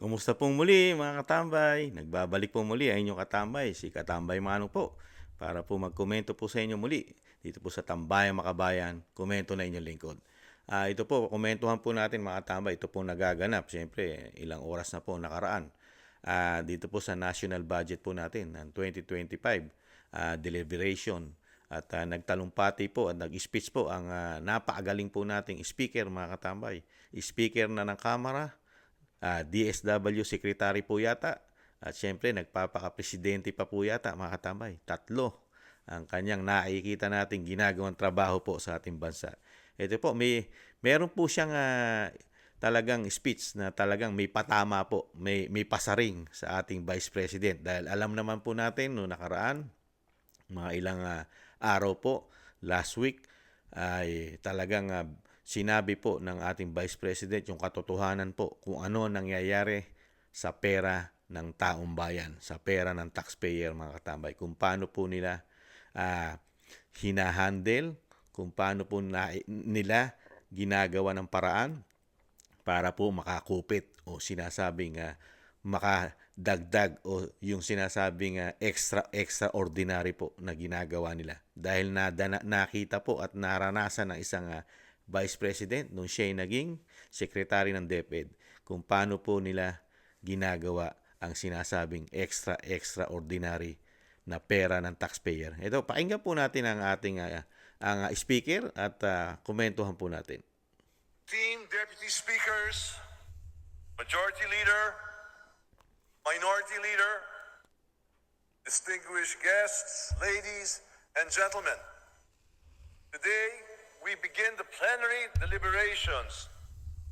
Kumusta pong muli mga katambay? Nagbabalik po muli ang inyong katambay, si Katambay Manong po, para po magkomento po sa inyo muli dito po sa Tambayan Makabayan, komento na inyong lingkod. Ah, ito po, komentuhan po natin mga katambay, ito po nagaganap, siyempre ilang oras na po nakaraan. Ah, dito po sa national budget po natin ng 2025 ah, deliberation at ah, nagtalumpati po at nag-speech po ang ah, napakagaling po nating speaker mga katambay. Speaker na ng Kamara, ah, DSW Secretary po yata. At syempre, nagpapaka-presidente pa po yata, mga katambay. Tatlo ang kanyang nakikita nating ginagawang trabaho po sa ating bansa. Ito po, may, meron po siyang ah, talagang speech na talagang may patama po, may, may pasaring sa ating Vice President. Dahil alam naman po natin, no nakaraan, mga ilang ah, araw po, last week, ay talagang ah, sinabi po ng ating Vice President yung katotohanan po kung ano nangyayari sa pera ng taong bayan, sa pera ng taxpayer mga katambay, kung paano po nila ah, hinahandle, kung paano po na, nila ginagawa ng paraan para po makakupit o sinasabing ah, makadagdag o yung sinasabing ah, extra extraordinary po na ginagawa nila. Dahil na, nakita po at naranasan ng isang ah, vice president nung siya naging secretary ng DepEd kung paano po nila ginagawa ang sinasabing extra extraordinary na pera ng taxpayer. Ito, pakinggan po natin ang ating ah, ang ah, speaker at ah, komentuhan po natin. Team Deputy Speakers, Majority Leader, Minority Leader, distinguished guests, ladies and gentlemen. Today, we begin the plenary deliberations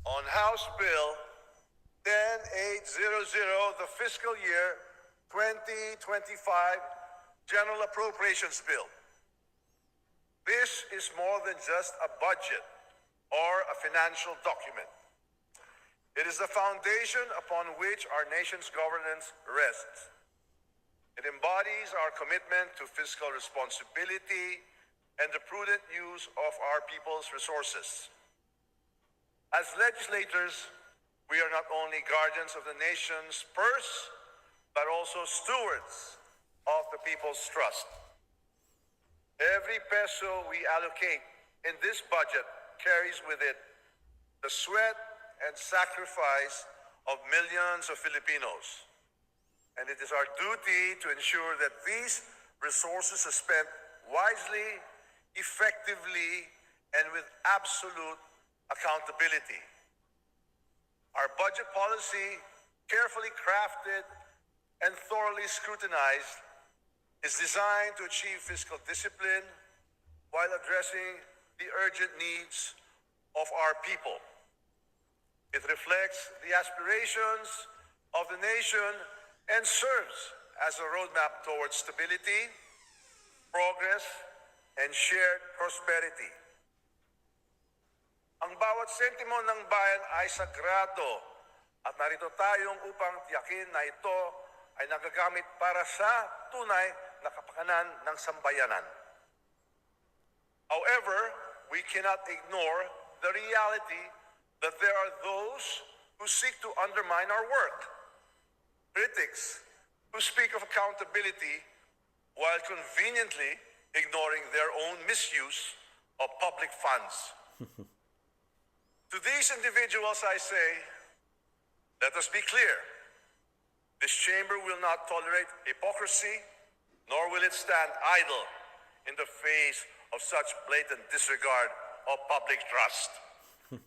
on House Bill 10800, the fiscal year 2025 General Appropriations Bill. This is more than just a budget or a financial document. It is the foundation upon which our nation's governance rests. It embodies our commitment to fiscal responsibility and the prudent use of our people's resources. As legislators, we are not only guardians of the nation's purse, but also stewards of the people's trust. Every peso we allocate in this budget carries with it the sweat and sacrifice of millions of Filipinos. And it is our duty to ensure that these resources are spent wisely, effectively, and with absolute accountability. Our budget policy, carefully crafted and thoroughly scrutinized, is designed to achieve fiscal discipline while addressing the urgent needs of our people. It reflects the aspirations of the nation and serves as a roadmap towards stability, progress, and shared prosperity. Ang bawat sentimo ng bayan ay sagrado at narito tayong upang tiyakin na ito ay nagagamit para sa tunay na kapakanan ng sambayanan. However, we cannot ignore the reality that there are those who seek to undermine our work. Critics who speak of accountability while conveniently ignoring their own misuse of public funds. to these individuals, I say, let us be clear. This chamber will not tolerate hypocrisy, nor will it stand idle in the face of such blatant disregard of public trust.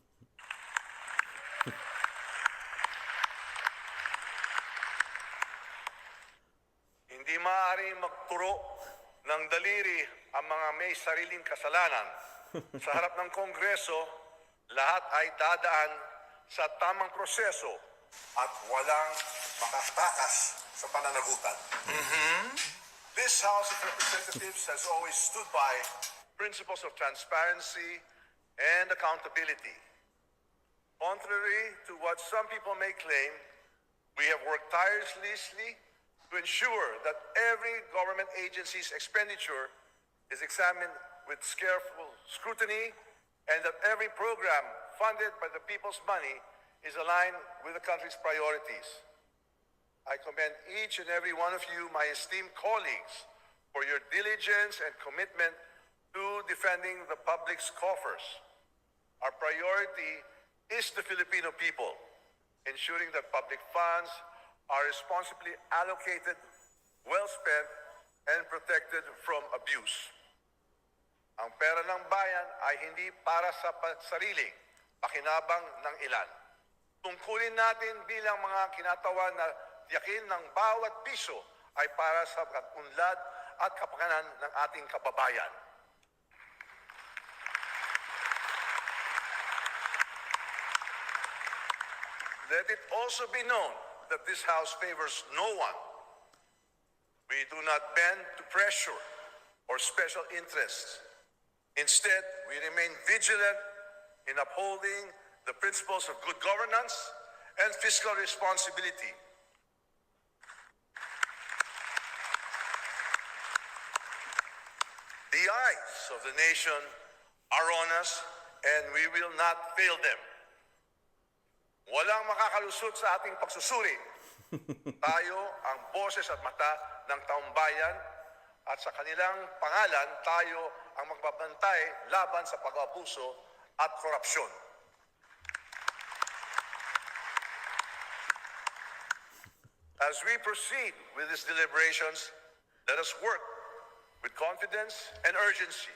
Hindi maaaring magturo ng daliri ang mga may sariling kasalanan. Sa harap ng Kongreso, lahat ay dadaan sa tamang proseso at walang makatakas sa pananagutan. This House of Representatives has always stood by principles of transparency and accountability. Contrary to what some people may claim, we have worked tirelessly to ensure that every government agency's expenditure is examined with careful scrutiny and that every program funded by the people's money is aligned with the country's priorities. I commend each and every one of you, my esteemed colleagues, for your diligence and commitment to defending the public's coffers. Our priority is the Filipino people, ensuring that public funds are responsibly allocated, well spent, and protected from abuse. Ang pera ng bayan ay hindi para sa sariling pakinabang ng ilan. Tungkulin natin bilang mga kinatawan na tiyakin ng bawat piso ay para sa unlad at kapakanan ng ating kababayan. Let it also be known that this House favors no one. We do not bend to pressure or special interests. Instead, we remain vigilant in upholding the principles of good governance and fiscal responsibility. The eyes of the nation are on us and we will not fail them. Walang makakalusot sa ating pagsusuri. Tayo ang boses at mata ng taong bayan at sa kanilang pangalan tayo ang magbabantay laban sa pag-abuso at korupsyon. As we proceed with these deliberations, let us work with confidence and urgency.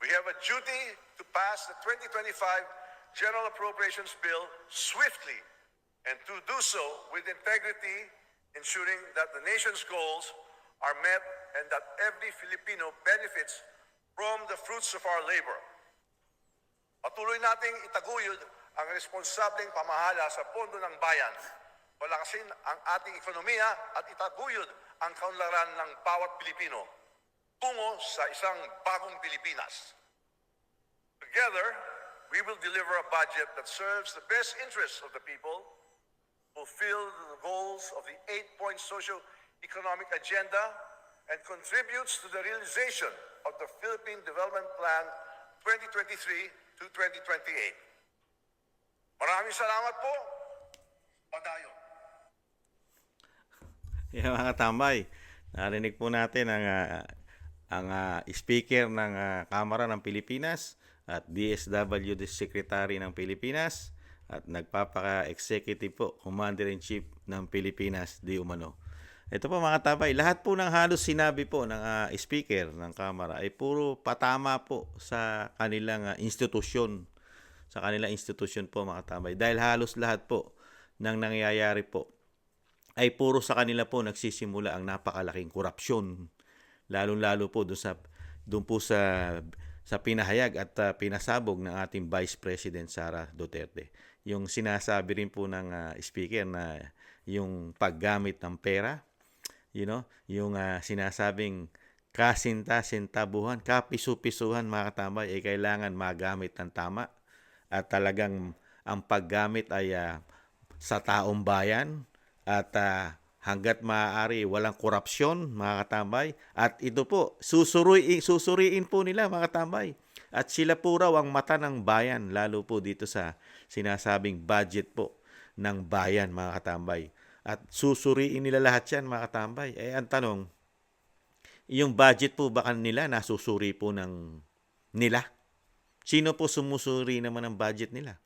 We have a duty to pass the 2025 General Appropriations Bill swiftly and to do so with integrity, ensuring that the nation's goals are met and that every Filipino benefits from the fruits of our labor. Patuloy nating itaguyod ang responsableng pamahala sa pondo ng bayan. Palakasin ang ating ekonomiya at itaguyod ang kaunlaran ng bawat Pilipino tungo sa isang bagong Pilipinas. Together, we will deliver a budget that serves the best interests of the people, fulfill the goals of the eight-point socio-economic agenda, and contributes to the realization of the Philippine Development Plan 2023 to 2028. Maraming salamat po. Padayon. Yan mga tambay, narinig po natin ang ah, ang ah, speaker ng ah, Kamara ng Pilipinas at DSWD Secretary ng Pilipinas at nagpapaka-executive po, Commander-in-Chief ng Pilipinas, di umano. Ito po mga tambay, lahat po ng halos sinabi po ng ah, speaker ng Kamara ay puro patama po sa kanilang ah, institusyon sa kanilang institusyon po mga tambay. Dahil halos lahat po ng nangyayari po ay puro sa kanila po nagsisimula ang napakalaking korupsyon. Lalong-lalo po doon sa doon po sa sa pinahayag at ah, pinasabog ng ating Vice President Sara Duterte. Yung sinasabi rin po ng ah, speaker na yung paggamit ng pera, you know, yung ah, sinasabing kasinta-sintabuhan, kapisu-pisuhan mga katambay ay kailangan magamit ng tama at talagang ang paggamit ay ah, sa taong bayan at ah, hanggat maaari walang korupsyon mga katambay. At ito po susuriin susuriin po nila mga katambay. At sila po raw ang mata ng bayan lalo po dito sa sinasabing budget po ng bayan mga katambay. At susuriin nila lahat yan mga katambay. Eh ang tanong yung budget po ba nila nasusuri po ng nila? Sino po sumusuri naman ng budget nila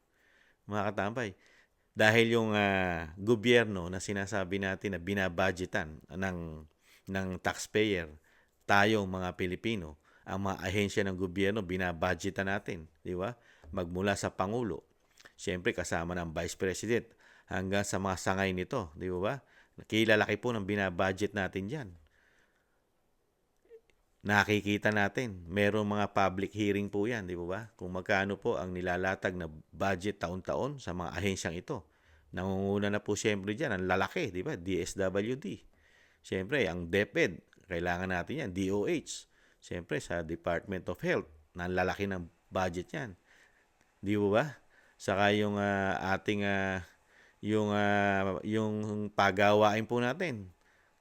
mga katambay dahil yung ah, gobyerno na sinasabi natin na binabudgetan ng ng taxpayer, tayong mga Pilipino, ang mga ahensya ng gobyerno binabudgetan natin, di ba? Magmula sa pangulo, siyempre kasama ng vice president hanggang sa mga sangay nito, di ba? Kilalaki po ng binabudget natin diyan. Nakikita natin, merong mga public hearing po yan, di ba? Kung magkano po ang nilalatag na budget taon-taon sa mga ahensyang ito. Nangunguna na po siyempre dyan, ang lalaki, di ba? DSWD. Siyempre, ang DepEd, kailangan natin yan, DOH. Siyempre, sa Department of Health, na ang lalaki ng budget yan. Di ba? Saka yung ah, ating ah, yung ah, yung pagawain po natin.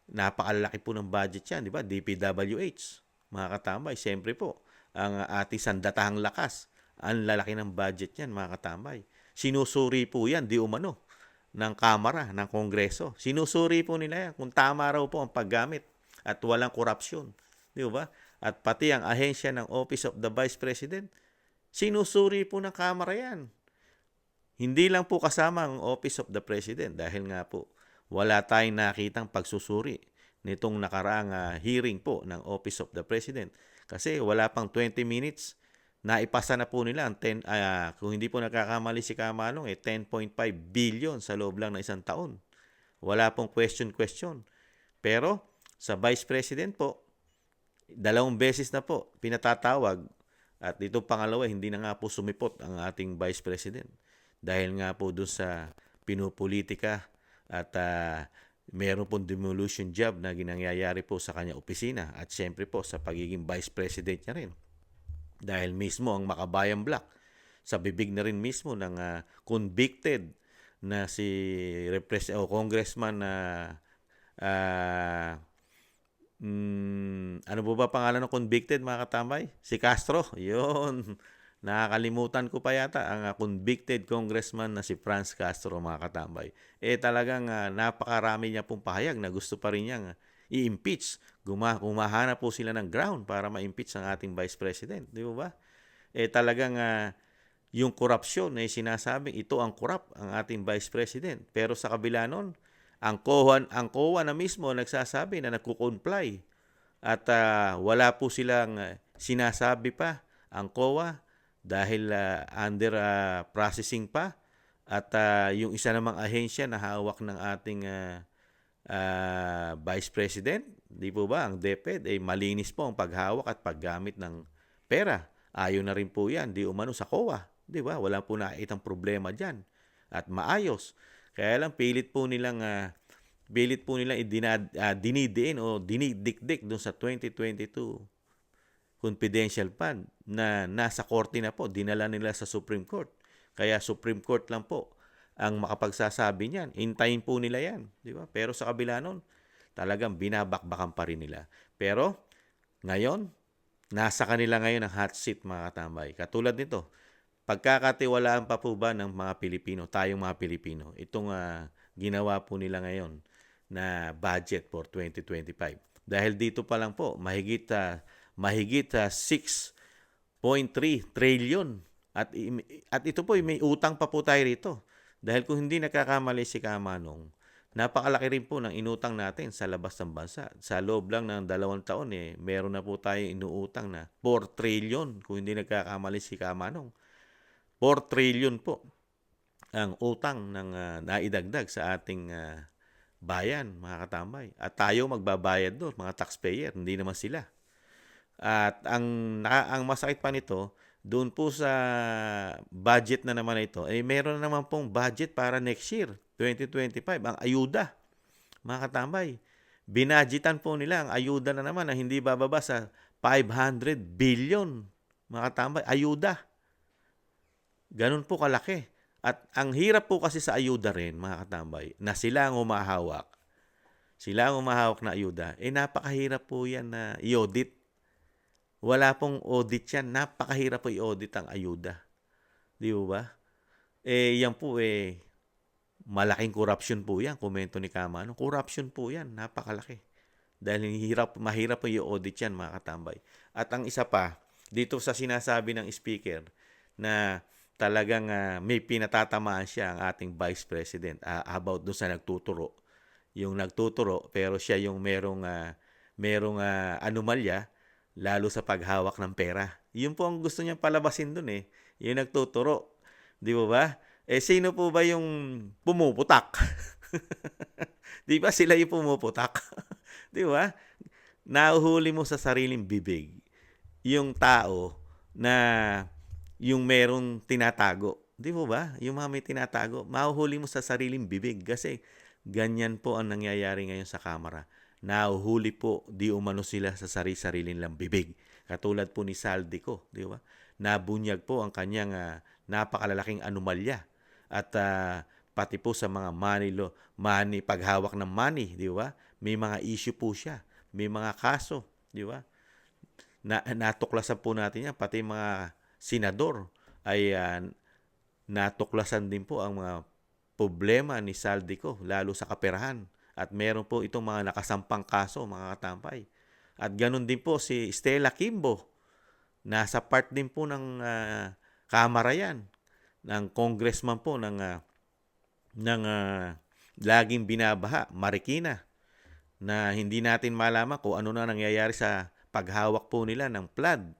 Napakalaki po ng budget yan, di ba? DPWH. Mga katambay, siyempre po, ang ating sandatahang lakas. Ang lalaki ng budget yan, mga katambay. sinusuri po yan, di umano, ng Kamara, ng Kongreso. Sinusuri po nila yan kung tama raw po ang paggamit at walang korupsyon. Di ba? At pati ang ahensya ng Office of the Vice President, sinusuri po ng Kamara yan. Hindi lang po kasama ang Office of the President dahil nga po wala tayong nakitang pagsusuri nitong nakaraang ah, hearing po ng Office of the President. Kasi wala pang 20 minutes, naipasa na po nila ang 10, ah, kung hindi po nakakamali si Kamanong, eh, 10.5 billion sa loob lang ng isang taon. Wala pong question-question. Pero sa Vice President po, dalawang beses na po pinatatawag at ito pangalawa, hindi na nga po sumipot ang ating Vice President. Dahil nga po doon sa pinupolitika at ah, meron pong demolition job na ginangyayari po sa kanya opisina at siyempre po sa pagiging Vice President niya rin. Dahil mismo ang Makabayan Black sa bibig na rin mismo ng ah, convicted na si repres o congressman na ah, mm, ano po ba pangalan ng convicted mga katambay? Si Castro. Yun. Nakakalimutan ko pa yata ang ah, convicted congressman na si Franz Castro mga katambay. Eh talagang ah, napakarami niya pong pahayag na gusto pa rin niyang ah, i-impeach. Guma kumahanap po sila ng ground para ma-impeach ang ating Vice President. Di ba? Eh talagang ah, yung korupsyon ay sinasabing ito ang korap ang ating Vice President. Pero sa kabila nun, ang COA, ang COA na mismo nagsasabi na nagko-comply at ah, wala po silang ah, sinasabi pa ang COA dahil ah, under ah, processing pa at ah, yung isa namang ahensya na hawak ng ating ah, ah, Vice President, di po ba, ang DepEd, ay malinis po ang paghawak at paggamit ng pera. Ayon na rin po yan, di umano sa COA. Di ba? Wala po nakitang problema dyan. At maayos. Kaya lang pilit po nilang ah, pilit po nilang idinad, ah, dinidiin o dinidikdik doon sa 2022 confidential fund na nasa korte na po, dinala nila sa Supreme Court. Kaya Supreme Court lang po ang makapagsasabi niyan. Hintayin po nila yan. Di ba? Pero sa kabila nun, talagang binabakbakan pa rin nila. Pero ngayon, nasa kanila ngayon ang hot seat mga katambay. Katulad nito, pagkakatiwalaan pa po ba ng mga Pilipino, tayong mga Pilipino, itong ah, ginawa po nila ngayon na budget for 2025. Dahil dito pa lang po, mahigit ah, mahigit ah, 6.3 trillion at at ito po may utang pa po tayo rito. Dahil kung hindi nakakamali si Kamanong, napakalaki rin po ng inutang natin sa labas ng bansa. Sa loob lang ng dalawang taon eh, meron na po tayo inuutang na 4 trillion kung hindi nagkakamali si Kamanong. 4 trillion po ang utang ng ah, naidagdag sa ating ah, bayan, mga katambay. At tayo magbabayad doon, mga taxpayer, hindi naman sila. At ang naka, ang masakit pa nito, doon po sa budget na naman na ito, eh meron na naman pong budget para next year, 2025, ang ayuda. Mga katambay, binadgetan po nila ang ayuda na naman na hindi bababa sa 500 billion. Mga katambay, ayuda. Ganun po kalaki. At ang hirap po kasi sa ayuda rin, mga katambay, na sila ang umahawak. Sila ang umahawak na ayuda. Eh, napakahirap po yan na i-audit. Wala pong audit yan. Napakahirap po i-audit ang ayuda. Di ba? Eh, yan po eh, malaking corruption po yan. Komento ni Kamano. Corruption po yan. Napakalaki. Dahil hirap, mahirap po i-audit yan, mga katambay. At ang isa pa, dito sa sinasabi ng speaker na talagang ah, may pinatatamaan siya ang ating Vice President ah, about doon sa nagtuturo. Yung nagtuturo pero siya yung merong ah, merong ah, anomalya lalo sa paghawak ng pera. Yun po ang gusto niyang palabasin doon eh. Yung nagtuturo. Di ba ba? Eh sino po ba yung pumuputak? Di ba sila yung pumuputak? Di ba? Nahuhuli mo sa sariling bibig yung tao na yung merong tinatago. Di po ba? Yung mga may tinatago, mahuhuli mo sa sariling bibig kasi ganyan po ang nangyayari ngayon sa kamera. Nahuhuli po, di umano sila sa sarili-sarili nilang bibig. Katulad po ni Saldico, di ba? Nabunyag po ang kanyang ah, napakalalaking anomalya. At ah, pati po sa mga money, lo, money, paghawak ng money, di ba? May mga issue po siya. May mga kaso, di ba? Na, natuklasan po natin yan, pati mga senador ay ah, natuklasan din po ang mga problema ni Saldico, lalo sa kaperahan. At meron po itong mga nakasampang kaso, mga katampay. At ganun din po si Stella Kimbo. Nasa part din po ng ah, Kamara yan, ng congressman po ng, ah, ng ah, laging binabaha, Marikina, na hindi natin malaman kung ano na nangyayari sa paghawak po nila ng flood.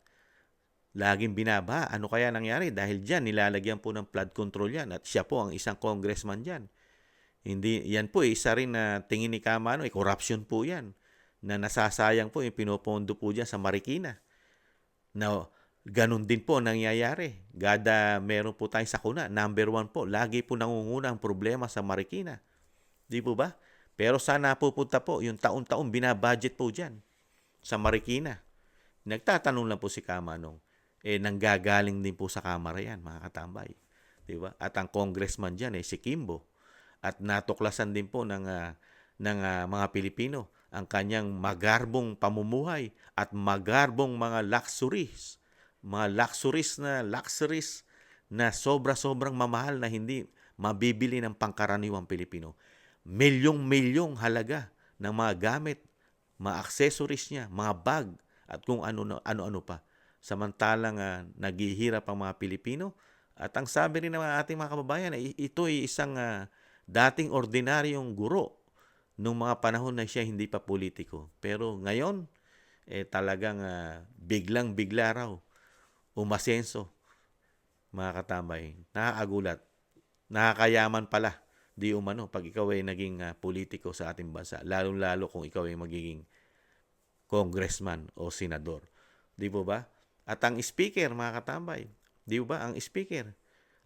Laging binabaha. Ano kaya nangyari? Dahil dyan, nilalagyan po ng flood control yan. At siya po ang isang congressman dyan. Hindi, yan po, eh, isa rin na tingin ni Kamano, eh, corruption po yan. Na nasasayang po, yung pinopondo po dyan sa Marikina. Na ganun din po ang nangyayari. Gada meron po tayong sakuna. Number one po, lagi po nangunguna ang problema sa Marikina. Di po ba? Pero sana pupunta po, yung taon-taon binabudget po dyan sa Marikina. Nagtatanong lang po si Kamanong, eh nanggagaling din po sa Kamara yan, mga katambay. Di ba? At ang congressman dyan eh si Kimbo. At natuklasan din po ng, ah, ng ah, mga Pilipino ang kanyang magarbong pamumuhay at magarbong mga luxuries. Mga luxuries na luxuries na sobra-sobrang mamahal na hindi mabibili ng pangkaraniwang Pilipino. Milyong-milyong halaga ng mga gamit, mga accessories niya, mga bag, at kung ano ano-ano pa. Samantalang ah, naghihirap ang mga Pilipino at ang sabi rin ng ating mga kababayan, ay ito ay isang ah, dating ordinaryong guro nung mga panahon na siya hindi pa politiko. Pero ngayon, eh talagang ah, biglang-bigla raw umasenso mga katambay. Nakakagulat. Nakakayaman pala di umano pag ikaw ay naging ah, politiko sa ating bansa. Lalo-lalo kung ikaw ay magiging congressman o senador. Di po ba? At ang speaker, mga katambay, di ba? Ang speaker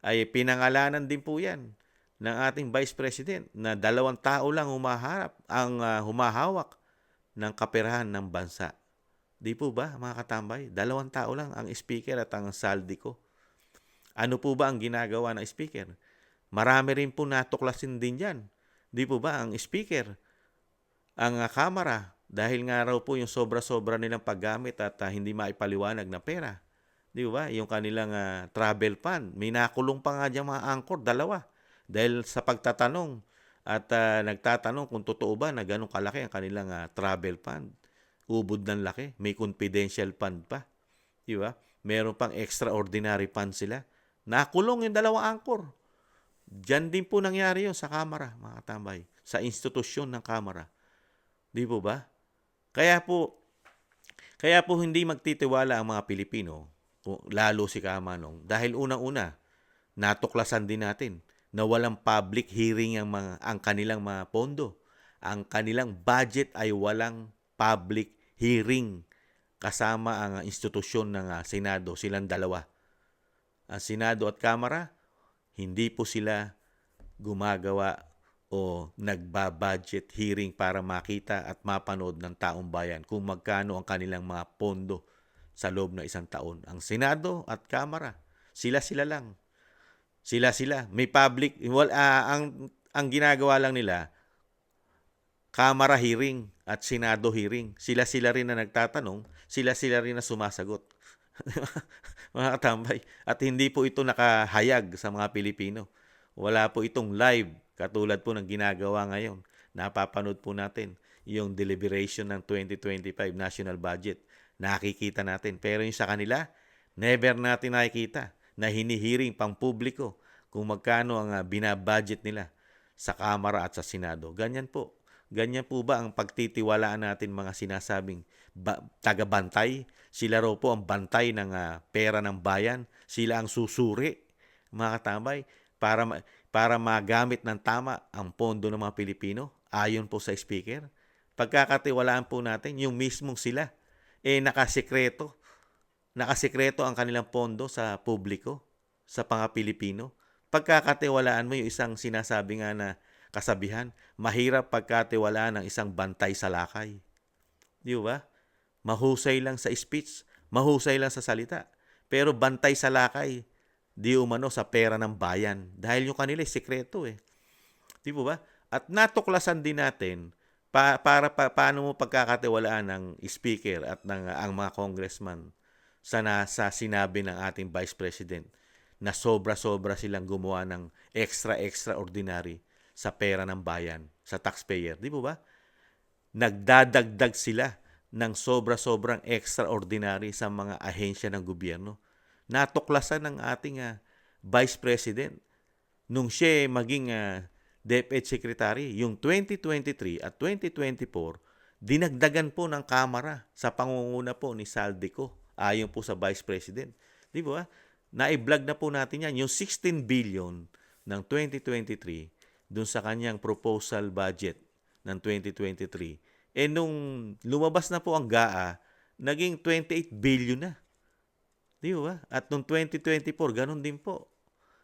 ay pinangalanan din po yan ng ating vice president na dalawang tao lang humaharap ang ah, humahawak ng kaperahan ng bansa. Di po ba, mga katambay? Dalawang tao lang ang speaker at ang saldi ko. Ano po ba ang ginagawa ng speaker? Marami rin po natuklasin din yan. Di po ba ang speaker, ang ah, kamera, dahil nga raw po yung sobra-sobra nilang paggamit at ah, hindi maipaliwanag na pera. Di ba? Yung kanilang ah, travel fund. May nakulong pa nga dyan mga angkor, dalawa. Dahil sa pagtatanong at ah, nagtatanong kung totoo ba na ganun kalaki ang kanilang ah, travel fund. Ubod ng laki. May confidential fund pa. Di ba? Meron pang extraordinary fund sila. Nakulong yung dalawa angkor. Diyan din po nangyari yun sa kamera, mga tambay. Sa institusyon ng kamera. Di po ba? Kaya po, kaya po hindi magtitiwala ang mga Pilipino, lalo si Kamanong, dahil unang-una, natuklasan din natin na walang public hearing ang, mga, ang kanilang mga pondo. Ang kanilang budget ay walang public hearing kasama ang institusyon ng ah, Senado, silang dalawa. Ang Senado at Kamara, hindi po sila gumagawa o nagba-budget hearing para makita at mapanood ng taong bayan kung magkano ang kanilang mga pondo sa loob ng isang taon. Ang Senado at Kamara, sila-sila lang. Sila-sila. May public, well, ah, ang, ang ginagawa lang nila, Kamara hearing at Senado hearing. Sila-sila rin na nagtatanong, sila-sila rin na sumasagot. mga katambay. At hindi po ito nakahayag sa mga Pilipino. Wala po itong live katulad po ng ginagawa ngayon. Napapanood po natin yung deliberation ng 2025 national budget. Nakikita natin. Pero yung sa kanila, never natin nakikita na hinihiring pang publiko kung magkano ang ah, binabudget nila sa Kamara at sa Senado. Ganyan po. Ganyan po ba ang pagtitiwalaan natin mga sinasabing ba- taga-bantay? Sila raw po ang bantay ng ah, pera ng bayan. Sila ang susuri, mga katambay, para, ma- para magamit ng tama ang pondo ng mga Pilipino ayon po sa speaker. Pagkakatiwalaan po natin, yung mismong sila, eh nakasikreto. Nakasikreto ang kanilang pondo sa publiko, sa mga Pilipino. Pagkakatiwalaan mo yung isang sinasabi nga na kasabihan, mahirap pagkatiwalaan ng isang bantay sa lakay. Di ba? Mahusay lang sa speech, mahusay lang sa salita. Pero bantay sa lakay, di umano sa pera ng bayan. Dahil yung kanila sikreto eh. Di ba? At natuklasan din natin pa, para pa, paano mo pagkakatiwalaan ng speaker at ng ang mga congressman sa nasa sinabi ng ating vice president. na sobra-sobra silang gumawa ng extra-extraordinary sa pera ng bayan, sa taxpayer. Di po ba? Nagdadagdag sila ng sobra-sobrang extraordinary sa mga ahensya ng gobyerno. Natuklasan ng ating ah, Vice President nung siya maging ah, DepEd Secretary, yung 2023 at 2024, dinagdagan po ng Kamara sa pangunguna po ni Saldico ayon po sa Vice President. Di ba? Na-vlog na po natin yan. Yung 16 billion ng 2023 dun sa kanyang proposal budget ng 2023. Eh nung lumabas na po ang GAA, naging 28 billion na. Di ba? At nung 2024, ganun din po.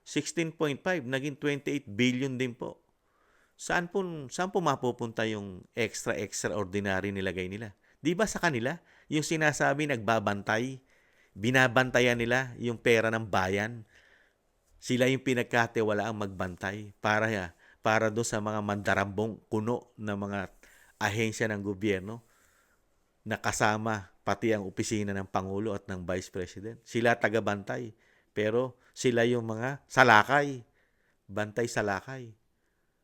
16.5 naging 28 billion din po. Saan po, saan po mapupunta yung extra extraordinary nilagay nila? Di ba sa kanila? Yung sinasabi nagbabantay, binabantayan nila yung pera ng bayan. Sila yung pinagkatiwalaang magbantay para para do sa mga mandarambong kuno ng mga ahensya ng gobyerno na kasama pati ang opisina ng Pangulo at ng Vice President. Sila tagabantay. Pero sila yung mga salakay. Bantay salakay.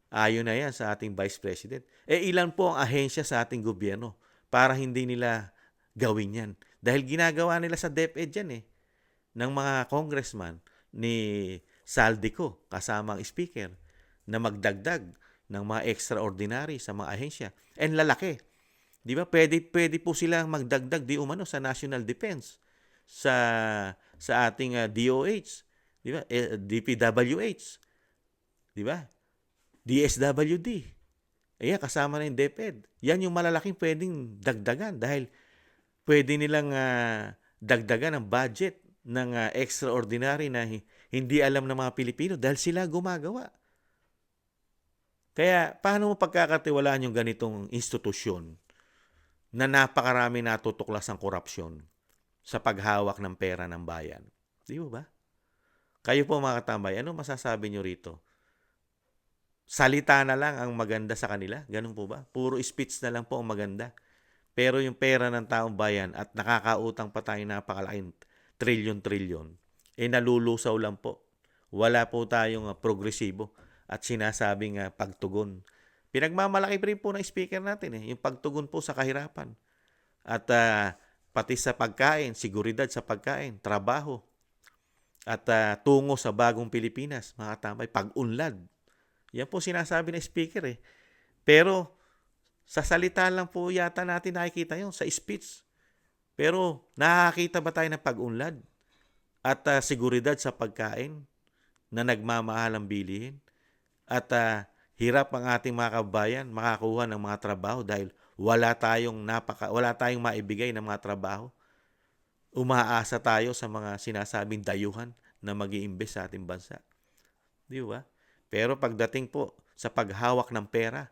Ayon na yan sa ating Vice President. Eh ilan po ang ahensya sa ating gobyerno para hindi nila gawin yan? Dahil ginagawa nila sa DepEd yan eh. Ng mga congressman ni Saldico kasama ang speaker na magdagdag ng mga extraordinary sa mga ahensya. And lalaki. Di ba? Pwede, pwede po sila magdagdag di umano sa national defense sa sa ating ah, DOH, di ba? Eh, DPWH. Di ba? DSWD. Ayan, kasama na yung DepEd. Yan yung malalaking pwedeng dagdagan dahil pwede nilang ah, dagdagan ang budget ng ah, extraordinary na hi- hindi alam ng mga Pilipino dahil sila gumagawa. Kaya paano mo pagkakatiwalaan yung ganitong institusyon na napakarami natutuklas ang korupsyon sa paghawak ng pera ng bayan? Di ba ba? Kayo po mga katambay, ano masasabi nyo rito? Salita na lang ang maganda sa kanila? Ganun po ba? Puro speech na lang po ang maganda. Pero yung pera ng taong bayan at nakakautang pa tayo napakalaking trilyon-trilyon, eh nalulusaw lang po. Wala po tayong ah, progresibo at sinasabing ah, pagtugon. Pinagmamalaki pa rin po ng speaker natin eh, yung pagtugon po sa kahirapan. At ah, pati sa pagkain, seguridad sa pagkain, trabaho, at ah, tungo sa bagong Pilipinas, mga tambay, pag-unlad. Yan po sinasabi ng speaker eh. Pero sa salita lang po yata natin nakikita yon sa speech. Pero nakakita ba tayo ng pag-unlad at ah, seguridad sa pagkain na nagmamahal ang bilihin? At ah, hirap ang ating mga kabayan makakuha ng mga trabaho dahil wala tayong napaka wala tayong maibigay ng mga trabaho. Umaasa tayo sa mga sinasabing dayuhan na mag iimbes sa ating bansa. Di ba? Pero pagdating po sa paghawak ng pera,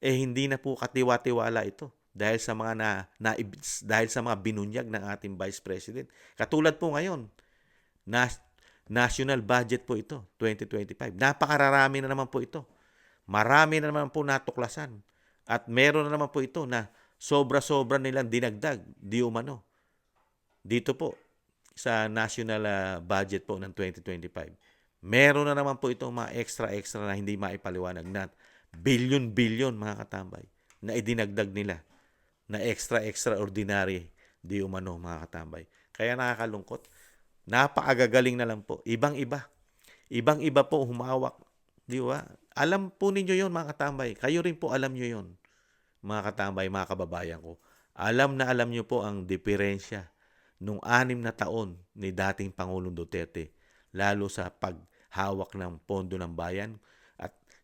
eh hindi na po katiwa-tiwala ito dahil sa mga na, na dahil sa mga binunyag ng ating Vice President. Katulad po ngayon, nas, national budget po ito, 2025. Napakararami na naman po ito. Marami na naman po natuklasan. At meron na naman po ito na sobra-sobra nilang dinagdag, di umano. Dito po, sa national ah, budget po ng 2025. Meron na naman po itong mga extra-extra na hindi maipaliwanag na billion-billion mga katambay na idinagdag nila na extra-extraordinary di umano mga katambay. Kaya nakakalungkot. Napakagagaling na lang po. Ibang-iba. Ibang-iba po humawak. Di ba? Alam po ninyo yon mga katambay. Kayo rin po alam nyo yon mga katambay, mga kababayan ko. Alam na alam nyo po ang diferensya nung anim na taon ni dating Pangulong Duterte lalo sa paghawak ng pondo ng bayan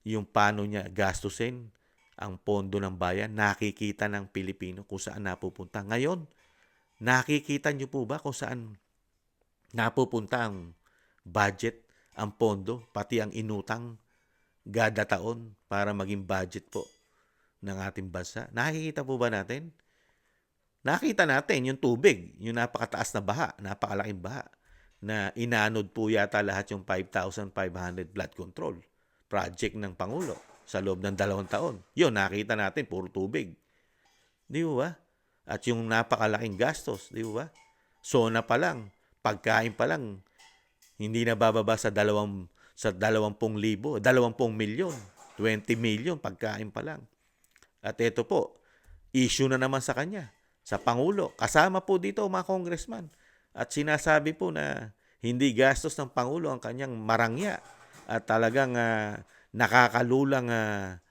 yung paano niya gastusin ang pondo ng bayan, nakikita ng Pilipino kung saan napupunta. Ngayon, nakikita niyo po ba kung saan napupunta ang budget, ang pondo, pati ang inutang gada taon para maging budget po ng ating bansa? Nakikita po ba natin? Nakita natin yung tubig, yung napakataas na baha, napakalaking baha na inanod po yata lahat yung 5,500 blood control project ng Pangulo sa loob ng dalawang taon. Yun, nakita natin, puro tubig. Di ba? At yung napakalaking gastos, di ba? Sona pa lang, pagkain pa lang, Hindi na bababa sa dalawang sa dalawampung libo, dalawampung milyon, 20 milyon pagkain pa lang. At ito po, issue na naman sa kanya, sa Pangulo. Kasama po dito mga congressman. At sinasabi po na hindi gastos ng Pangulo ang kanyang marangya at talagang ah, nakakalulang ah,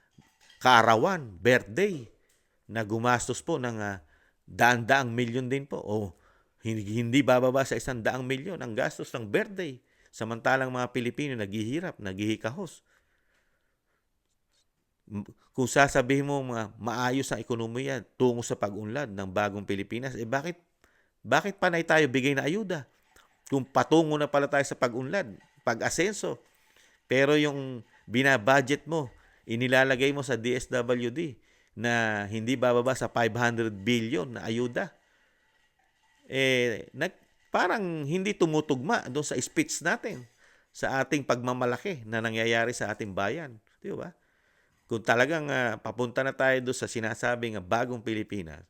kaarawan, birthday, na gumastos po ng ah, daan-daang milyon din po. O hindi, hindi bababa sa isang daang milyon ang gastos ng birthday. Samantalang mga Pilipino naghihirap, naghihikahos. Kung sasabihin mo mga maayos ang ekonomiya tungo sa pag-unlad ng bagong Pilipinas, eh bakit bakit panay tayo bigay na ayuda? Kung patungo na pala tayo sa pag-unlad, pag-asenso. Pero yung binabudget mo, inilalagay mo sa DSWD na hindi bababa sa 500 billion na ayuda. Eh, nag, parang hindi tumutugma doon sa speech natin sa ating pagmamalaki na nangyayari sa ating bayan. Di ba? Kung talagang ah, papunta na tayo doon sa sinasabing bagong Pilipinas,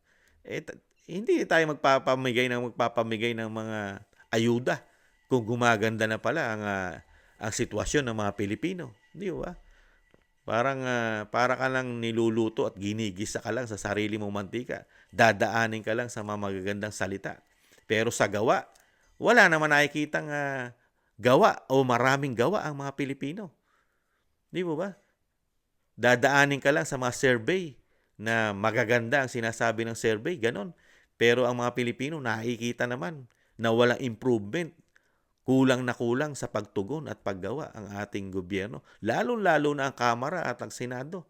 eh, hindi tayo magpapamigay ng magpapamigay ng mga ayuda kung gumaganda na pala ang ah, ang sitwasyon ng mga Pilipino, di ba? Parang ah, para ka lang niluluto at ginigisa ka lang sa sarili mong mantika. Dadaanin ka lang sa mga magagandang salita. Pero sa gawa, wala naman nakikitang ah, gawa o maraming gawa ang mga Pilipino. Di mo ba? Dadaanin ka lang sa mga survey na magaganda ang sinasabi ng survey, ganon. Pero ang mga Pilipino nakikita naman na walang improvement kulang na kulang sa pagtugon at paggawa ang ating gobyerno. Lalo-lalo na ang Kamara at ang Senado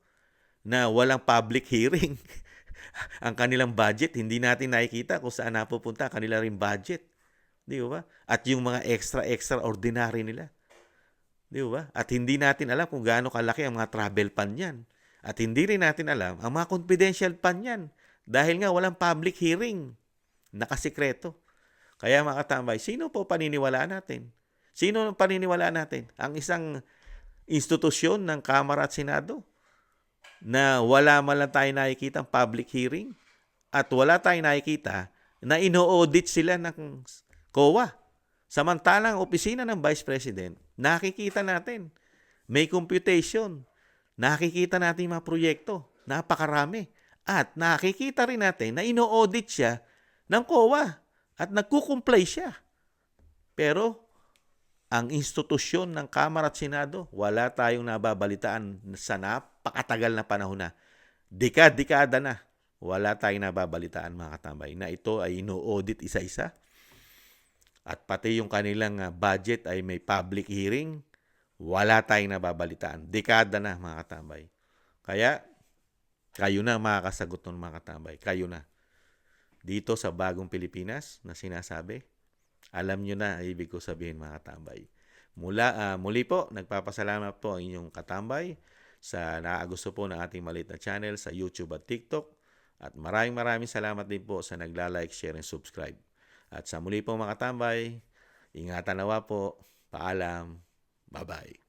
na walang public hearing. ang kanilang budget, hindi natin nakikita kung saan napupunta kanila rin budget. Di ba? At yung mga extra-extra ordinary nila. Di ba? At hindi natin alam kung gaano kalaki ang mga travel pan yan. At hindi rin natin alam ang mga confidential pan yan. Dahil nga walang public hearing. Nakasikreto. Kaya mga katambay, sino po paniniwalaan natin? Sino ang paniniwalaan natin? Ang isang institusyon ng Kamara at Senado na wala man lang tayo nakikita public hearing at wala tayong nakikita na ino-audit sila ng COA. Samantalang opisina ng Vice President, nakikita natin. May computation. Nakikita natin mga proyekto. Napakarami. At nakikita rin natin na ino-audit siya ng COA at nagkukumplay siya. Pero ang institusyon ng Kamara at Senado, wala tayong nababalitaan sa napakatagal na panahon na. Dekad-dekada na, wala tayong nababalitaan mga katambay na ito ay ino-audit isa-isa. At pati yung kanilang ah, budget ay may public hearing, wala tayong nababalitaan. Dekada na mga katambay. Kaya, kayo na makakasagot ng mga katambay. Kayo na. Dito sa bagong Pilipinas na sinasabi, alam nyo na ibig ko sabihin mga katambay. Mula, ah, muli po, nagpapasalamat po ang inyong katambay sa nakakagusto po ng ating maliit na channel sa YouTube at TikTok. At maraming maraming salamat din po sa nagla-like, share, and subscribe. At sa muli po mga katambay, ingatan nawa po. Paalam. Bye-bye.